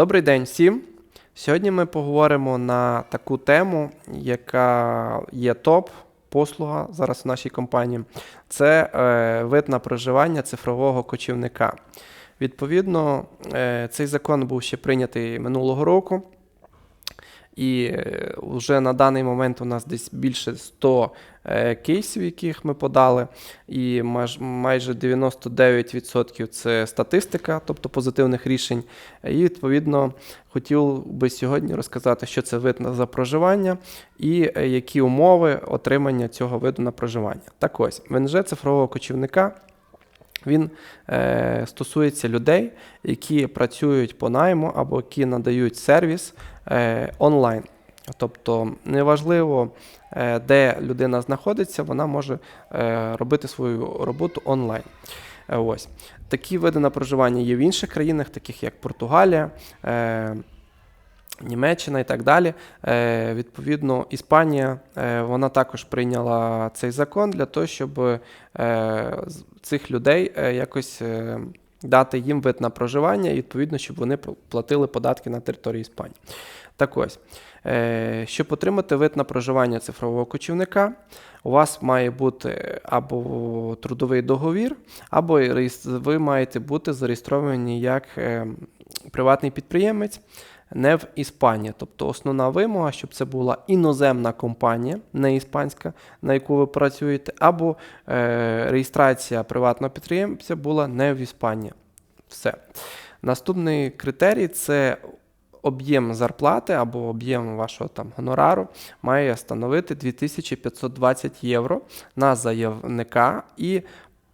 Добрий день всім. Сьогодні ми поговоримо на таку тему, яка є топ послуга зараз в нашій компанії. Це е, вид на проживання цифрового кочівника. Відповідно, е, цей закон був ще прийнятий минулого року. І е, вже на даний момент у нас десь більше 100 е, кейсів, яких ми подали, і майже 99% це статистика, тобто позитивних рішень. І відповідно хотів би сьогодні розказати, що це вид за проживання і е, які умови отримання цього виду на проживання. Так ось, ВНЖ цифрового кочівника. Він е, стосується людей, які працюють по найму або які надають сервіс е, онлайн. Тобто неважливо, е, де людина знаходиться, вона може е, робити свою роботу онлайн. Е, ось. Такі види на проживання є в інших країнах, таких як Португалія. Е, Німеччина і так далі. Е, відповідно, Іспанія е, вона також прийняла цей закон для того, щоб е, цих людей е, якось е, дати їм вид на проживання, і відповідно, щоб вони платили податки на території Іспанії. Так ось, е, щоб отримати вид на проживання цифрового кочівника, у вас має бути або трудовий договір, або ви маєте бути зареєстровані як е, приватний підприємець не в Іспанії. Тобто основна вимога, щоб це була іноземна компанія, не іспанська, на яку ви працюєте, або е, реєстрація приватного підприємця була не в Іспанії. Все. Наступний критерій це об'єм зарплати або об'єм вашого там гонорару має становити 2520 євро на заявника. І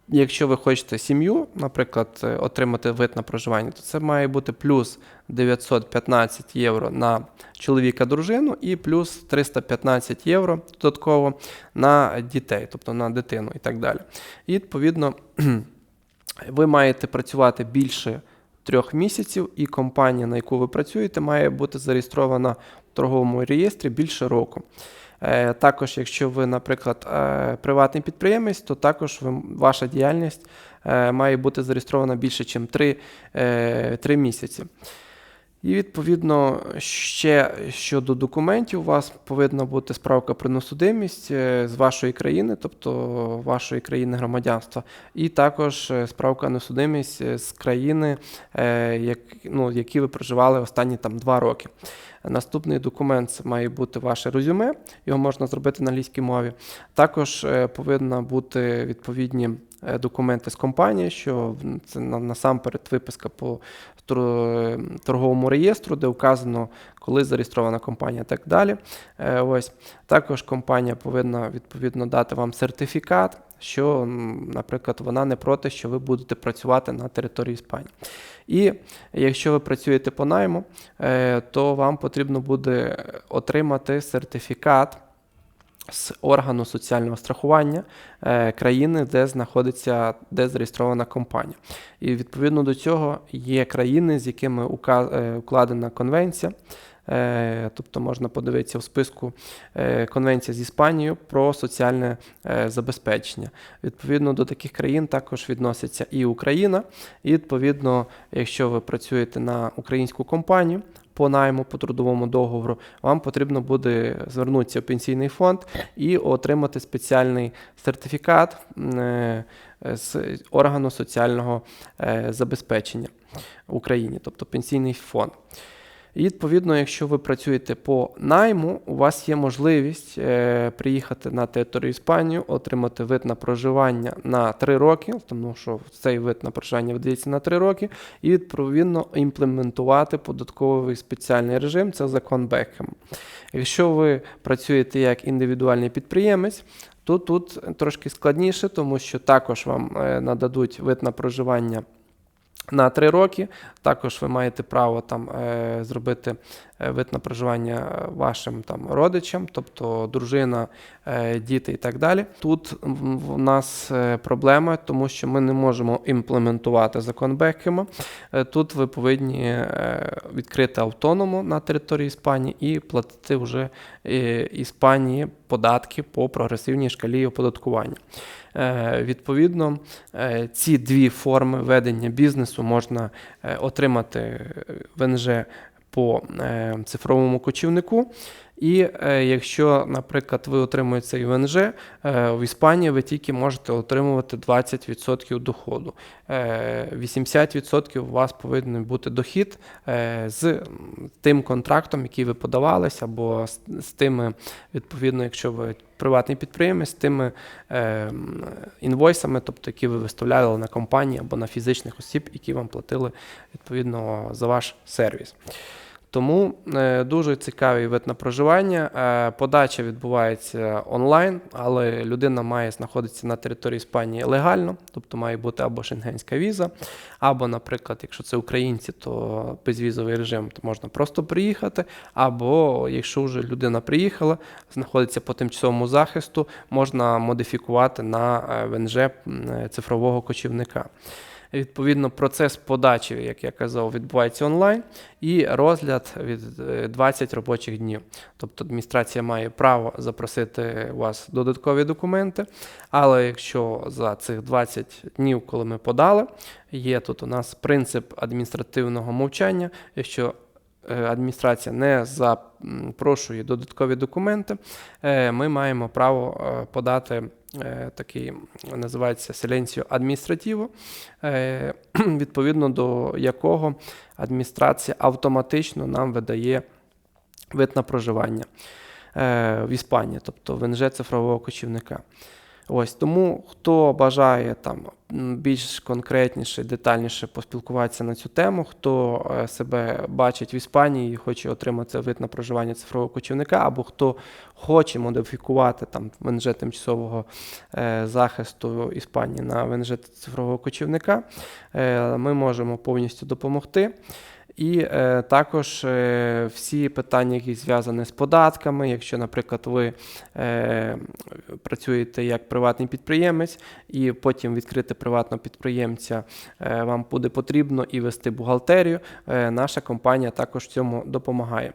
якщо ви хочете сім'ю, наприклад, е, отримати вид на проживання, то це має бути плюс 915 євро на чоловіка-дружину і плюс 315 євро додатково на дітей, тобто на дитину і так далі. І відповідно ви маєте працювати більше трьох місяців, і компанія, на яку ви працюєте, має бути зареєстрована в торговому реєстрі більше року. Е, Також, якщо ви, наприклад, е, приватний підприємець, то також ваша діяльність е, має бути зареєстрована більше, ніж 3, 3 місяці. І відповідно ще щодо документів, у вас повинна бути справка про несудимість е, з вашої країни, тобто вашої країни громадянства, і також е, справка несудимість е, з країни, як, ну, які ви проживали останні там два роки. Наступний документ це має бути ваше резюме, його можна зробити на англійській мові. Також повинна бути відповідні документи з компанії, що це насамперед виписка по тор- торговому реєстру, де вказано, коли зареєстрована компанія так далі. Е, Ось. Також компанія повинна відповідно дати вам сертифікат, що, наприклад, вона не проти, що ви будете працювати на території Іспанії. І якщо ви працюєте по найму, е, то вам потрібно буде отримати сертифікат з органу соціального страхування е, країни, де знаходиться, де зареєстрована компанія. І відповідно до цього є країни, з якими е, укладена конвенція. Е, Тобто можна подивитися в списку конвенція з Іспанією про соціальне забезпечення. Відповідно до таких країн також відноситься і Україна. І відповідно, якщо ви працюєте на українську компанію по найму по трудовому договору, вам потрібно буде звернутися в пенсійний фонд і отримати спеціальний сертифікат е, з органу соціального е, забезпечення в Україні, тобто пенсійний фонд. І відповідно, якщо ви працюєте по найму, у вас є можливість е, приїхати на територію Іспанії, отримати вид на проживання на 3 роки, тому що цей вид на проживання видається на 3 роки, і відповідно імплементувати податковий спеціальний режим, це закон Бекхем. Якщо ви працюєте як індивідуальний підприємець, то тут трошки складніше, тому що також вам е, нададуть вид на проживання на 3 роки. Також ви маєте право там е, зробити е, вид на проживання вашим там родичам, тобто дружина, е, діти і так далі. Тут в нас проблема, тому що ми не можемо імплементувати закон Бекхема. Тут ви повинні відкрити автоному на території Іспанії і платити вже Іспанії податки по прогресивній шкалі оподаткування. Е, Відповідно, е, ці дві форми ведення бізнесу можна е, отримати ВНЖ по цифровому кочівнику. І е, якщо, наприклад, ви отримуєте цей ВНЖ, е, в Іспанії ви тільки можете отримувати 20% доходу. Е, 80% у вас повинен бути дохід е, з тим контрактом, який ви подавалися, або з, тими, відповідно, якщо ви приватний підприємець, з тими е, інвойсами, тобто які ви виставляли на компанії або на фізичних осіб, які вам платили відповідно за ваш сервіс. Тому е, дуже цікавий вид на проживання. Е, подача відбувається онлайн, але людина має знаходитися на території Іспанії легально, тобто має бути або шенгенська віза, або, наприклад, якщо це українці, то безвізовий режим, то можна просто приїхати. Або якщо вже людина приїхала, знаходиться по тимчасовому захисту, можна модифікувати на е, ВНЖ цифрового кочівника. Відповідно, процес подачі, як я казав, відбувається онлайн, і розгляд від е, 20 робочих днів. Тобто адміністрація має право запросити у вас додаткові документи, але якщо за цих 20 днів, коли ми подали, є тут у нас принцип адміністративного мовчання, якщо е, адміністрація не запрошує додаткові документи, е, ми маємо право е, подати е, такий, називається селенціо адміністративу, е, відповідно до якого адміністрація автоматично нам видає вид на проживання е, в Іспанії, тобто ВНЖ цифрового кочівника. Ось тому, хто бажає там більш конкретніше, детальніше поспілкуватися на цю тему, хто е, себе бачить в Іспанії і хоче отримати вид на проживання цифрового кочівника, або хто хоче модифікувати там ВНЖ тимчасового е, захисту Іспанії на ВНЖ цифрового кочівника, е, ми можемо повністю допомогти. І е, також е, всі питання, які зв'язані з податками, якщо, наприклад, ви е, працюєте як приватний підприємець, і потім відкрити приватного підприємця е, вам буде потрібно і вести бухгалтерію, е, наша компанія також цьому допомагає.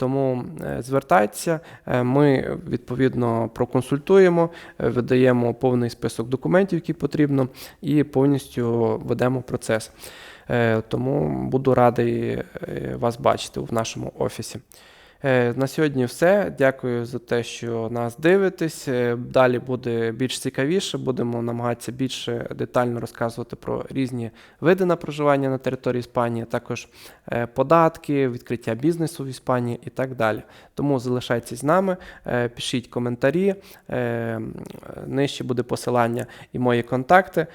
Тому е, звертайтеся, е, ми відповідно проконсультуємо, е, видаємо повний список документів, які потрібно, і повністю ведемо процес. Е, Тому буду радий е, вас бачити в нашому офісі. Е, На сьогодні все. Дякую за те, що нас дивитесь. Е, Далі буде більш цікавіше. Будемо намагатися більше детально розказувати про різні види на проживання на території Іспанії, також е, податки, відкриття бізнесу в Іспанії і так далі. Тому залишайтесь з нами, пишіть коментарі. Нижче буде посилання і мої контакти.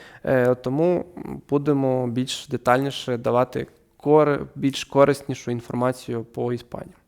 Тому будемо більш детальніше давати більш кориснішу інформацію по Іспанії.